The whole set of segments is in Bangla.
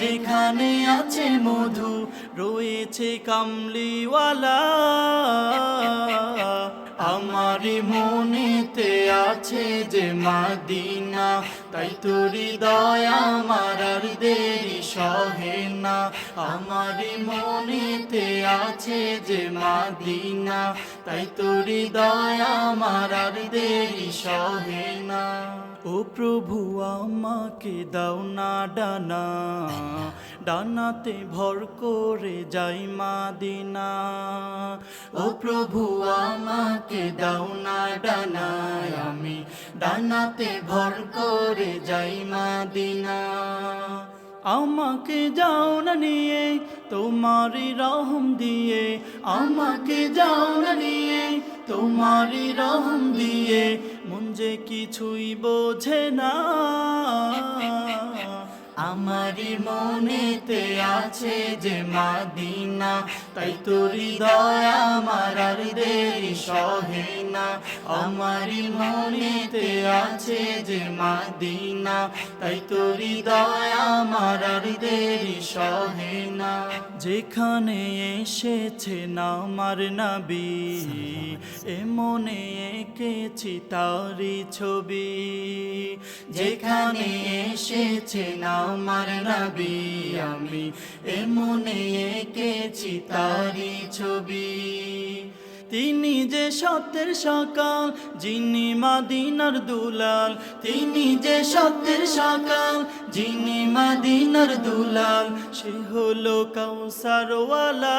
যেখানে আছে মধু, রয়েছে কামলিওয়ালা। আমার মনেতে আছে যে মাদিনা, তাই তোরি দয়া আমার আর দেরি সহে না। আমার মনেতে আছে যে মাদিনা, তাই তোরি দয়া আমার আর দেরি সহে না। ও প্রভু আমাকে দাও না ডানা, ডানাতে ভর করে যাই মাদিনা। ও প্রভু আমাকে দাও না ডানায় আমি ডানাতে ভর করে যাই মাদিনা। আমাকে যাও না নিয়ে, তোমারই রহম দিয়ে। আমাকে যাও না নিয়ে, তোমারই রহম দিয়ে। মুঞ্জে কিছুই বোঝে না। আমারই মনেতে আছে যে মাদিনা তাই তোরি দয়া আমার আর দেরি সহে না। আমারই মনেতে আছে যে মাদিনা তাই তোরি দয়া আমার আর দেরি সহে না। যেখানে এসেছে না আমার নবী এ মনে এঁকেছি তারি ছবি। যেখানে এসেছে না আমার নবী আমি, এ মনে এঁকেছি তারি ছবি। তিনি যে সত্যের সকাল, যিনি মাদিনার দুলাল। তিনি যে সত্যের সকাল, যিনি মাদিনার দুলাল। সে হলো কাউসারওয়ালা।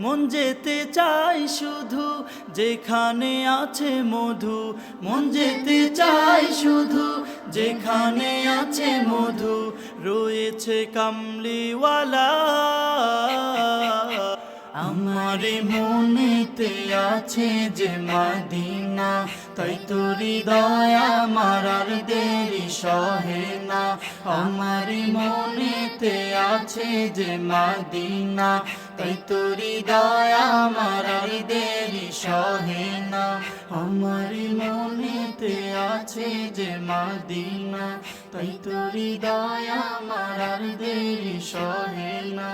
মন যেতে চাই শুধু, যেখানে আছে মধু। মন যেতে চাই শুধু, যেখানে আছে মধু। রয়েছে কামলিওয়ালা। আমার মনেতে আছে যে মাদিনা, তাই তোরি দয়া আমার আর দেরি সহে না। আমার মনেতে আছে যে মাদিনা তাই তোরি দয়া আমার দেরি সহে না আমার মনেতে আছে যে মাদিনা, তাই তোরি দয়া আমার দেরি সহে না